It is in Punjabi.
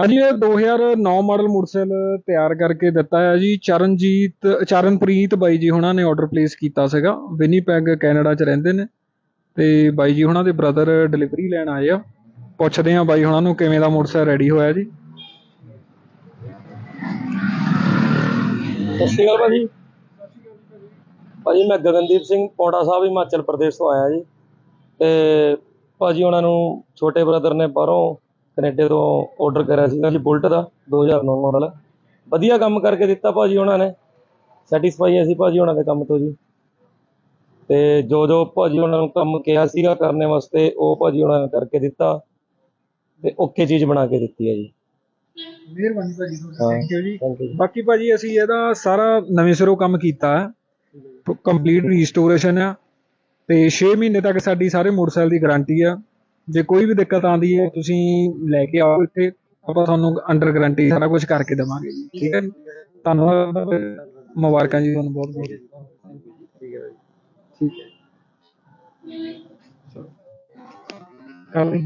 ਹਾਂਜੀ, ਇਹ 2009 ਮਾਡਲ ਮੋਟਰਸਾਈਕਲ ਤਿਆਰ ਕਰਕੇ ਦਿੱਤਾ ਹੈ ਜੀ। ਚਰਨਜੀਤ, ਚਰਨਪ੍ਰੀਤ ਬਾਈ ਜੀ ਹੁਣਾਂ ਨੇ ਆਰਡਰ ਪਲੇਸ ਕੀਤਾ ਸੀਗਾ। ਵਿਨੀਪੈਗ ਕੈਨੇਡਾ 'ਚ ਰਹਿੰਦੇ ਨੇ। ਤੇ ਬਾਈ ਜੀ ਹੁਣਾਂ ਦੇ ਬ੍ਰਦਰ ਡਿਲੀਵਰੀ ਲੈਣ ਆਏ ਆ। ਪੁੱਛਦੇ ਆ ਬਾਈ ਹੁਣਾਂ ਨੂੰ ਕਿਵੇਂ ਦਾ ਮੋਟਰਸਾਈਕਲ ਰੈਡੀ ਹੋਇਆ ਜੀ। ਸਤਿ ਸ਼੍ਰੀ ਅਕਾਲ ਭਾਜੀ। ਭਾਜੀ, ਮੈਂ ਗਗਨਦੀਪ ਸਿੰਘ ਪੌਂਟਾ ਸਾਹਿਬ, ਹਿਮਾਚਲ ਪ੍ਰਦੇਸ਼ ਤੋਂ ਆਇਆ ਜੀ। ਤੇ ਭਾਜੀ ਉਹਨਾਂ ਨੂੰ ਛੋਟੇ ਬ੍ਰਦਰ ਨੇ ਬਾਹਰੋਂ ਕੈਨੇਡਾ ਤੋਂ ਆਰਡਰ ਕਰਿਆ ਸੀਗਾ ਜੀ ਬੁਲਟ ਦਾ 2009 ਮਾਡਲ ਵਧੀਆ ਕੰਮ ਕਰਕੇ ਦਿੱਤਾ ਭਾਜੀ ਉਹਨਾਂ ਨੇ। ਸੈਟੀਸਫਾਈ ਅਸੀਂ ਭਾਜੀ ਉਹਨਾਂ ਦੇ ਕੰਮ ਤੋਂ ਜੀ। ਤੇ ਜੋ ਜੋ ਭਾਜੀ ਉਹਨਾਂ ਨੂੰ ਕੰਮ ਕਿਹਾ ਸੀਗਾ ਕਰਨੇ ਵਾਸਤੇ ਉਹ ਭਾਜੀ ਉਹਨਾਂ ਨੇ ਕਰਕੇ ਦਿੱਤਾ। ਤੇ ਓਕੇ ਚੀਜ਼ ਬਣਾ ਕੇ ਦਿੱਤੀ ਹੈ ਜੀ। ਮਿਹਰਬਾਨੀ ਭਾਜੀ। ਥੈਂਕ ਯੂ ਜੀ। ਬਾਕੀ ਭਾਜੀ ਅਸੀਂ ਇਹਦਾ ਸਾਰਾ ਨਵੇਂ ਸਿਰੋਂ ਕੰਮ ਕੀਤਾ ਕੰਪਲੀਟ ਰੀਸਟੋਰੇਸ਼ਨ ਆ ਤੇ 6 ਮਹੀਨੇ ਤੱਕ ਸਾਡੀ ਸਾਰੇ ਮੋਟਰਸਾਈਕਲ ਦੀ ਗਾਰੰਟੀ ਆ ਜੇ ਕੋਈ ਵੀ ਦਿੱਕਤ ਆਉਂਦੀ ਹੈ, ਤੁਸੀਂ ਲੈ ਕੇ ਆਓ ਇੱਥੇ, ਆਪਾਂ ਤੁਹਾਨੂੰ ਅੰਡਰ ਗਾਰੰਟੀ ਸਾਰਾ ਕੁਝ ਕਰਕੇ ਦੇਵਾਂਗੇ ਜੀ, ਠੀਕ ਹੈ ਜੀ? ਧੰਨਵਾਦ, ਮੁਬਾਰਕਾਂ ਜੀ ਤੁਹਾਨੂੰ ਬਹੁਤ ਬਹੁਤ। ਠੀਕ ਹੈ। ਠੀਕ ਹੈ ਕਰ ਲਈ